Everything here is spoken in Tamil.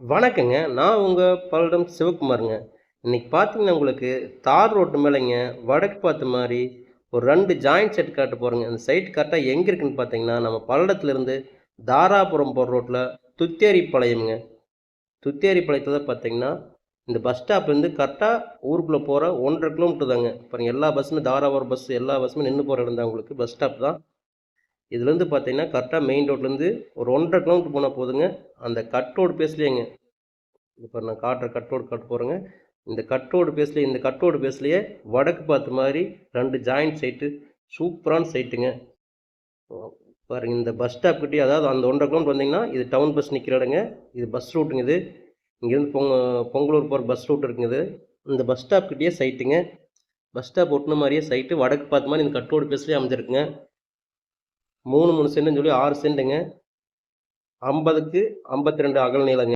வணக்கங்க. நான் உங்கள் பல்லடம் சிவகுமாருங்க. இன்னைக்கு பார்த்தீங்கன்னா உங்களுக்கு தார் ரோட்டு மேலேங்க வடக்கு பார்த்த மாதிரி ஒரு ரெண்டு ஜாயிண்ட் செட் காட்ட போகிறோங்க அந்த சைட் கரெக்டாக எங்கே இருக்குன்னு பார்த்தீங்கன்னா நம்ம பல்லடத்துலேருந்து தாராபுரம் போகிற ரோட்டில் துத்தேரி பாளையம்ங்க துத்தேரி பாளையத்தில் தான் பார்த்தீங்கன்னா இந்த பஸ் ஸ்டாப்லேருந்து கரெக்டாக ஊருக்குள்ளே போகிற ஒன்றரை கிலோமீட்டர் தாங்க. பாருங்கள் எல்லா பஸ்ஸுமே தாராபுரம் பஸ் எல்லா பஸ்ஸுமே நின்று போகிற இடம் தான் உங்களுக்கு. பஸ் ஸ்டாப் தான். இதுலேருந்து பார்த்தீங்கன்னா கரெக்டாக மெயின் ரோட்லேருந்து ஒரு ஒன்றரை கிலோமீட்டர் போனால் போதுங்க. அந்த கட்டோடு பேஸ்லேயேங்க இப்போ நான் காட்டுற கட்டோடு காட்டு போகிறேங்க இந்த கட்டோடு பேஸ்லேயே இந்த கட்டோடு பேஸ்லேயே வடக்கு பார்த்த மாதிரி ரெண்டு ஜாயிண்ட் சைட்டு சூப்பரான சைட்டுங்க பாருங்க இந்த பஸ் ஸ்டாப்கிட்டே அதாவது அந்த ஒன்றரை கிலோமீட்டர் வந்தீங்கன்னா இது டவுன் பஸ் நிற்கிற இடங்க. இது பஸ் ரூட்டுங்க இது. இங்கேருந்து பொங்க பொங்கலூர் போகிற பஸ் ரூட் இருக்குங்க இது. இந்த பஸ் ஸ்டாப் கிட்டேயே சைட்டுங்க பஸ் ஸ்டாப் ஒட்டின மாதிரியே சைட்டு வடக்கு பார்த்த மாதிரி இந்த கட்டோடு பேஸ்லேயே அமைஞ்சிருக்குங்க. மூணு மூணு சென்ட்டுன்னு சொல்லி ஆறு சென்ட்டுங்க ஐம்பதுக்கு ஐம்பத்தி ரெண்டு அகல் நீளங்க.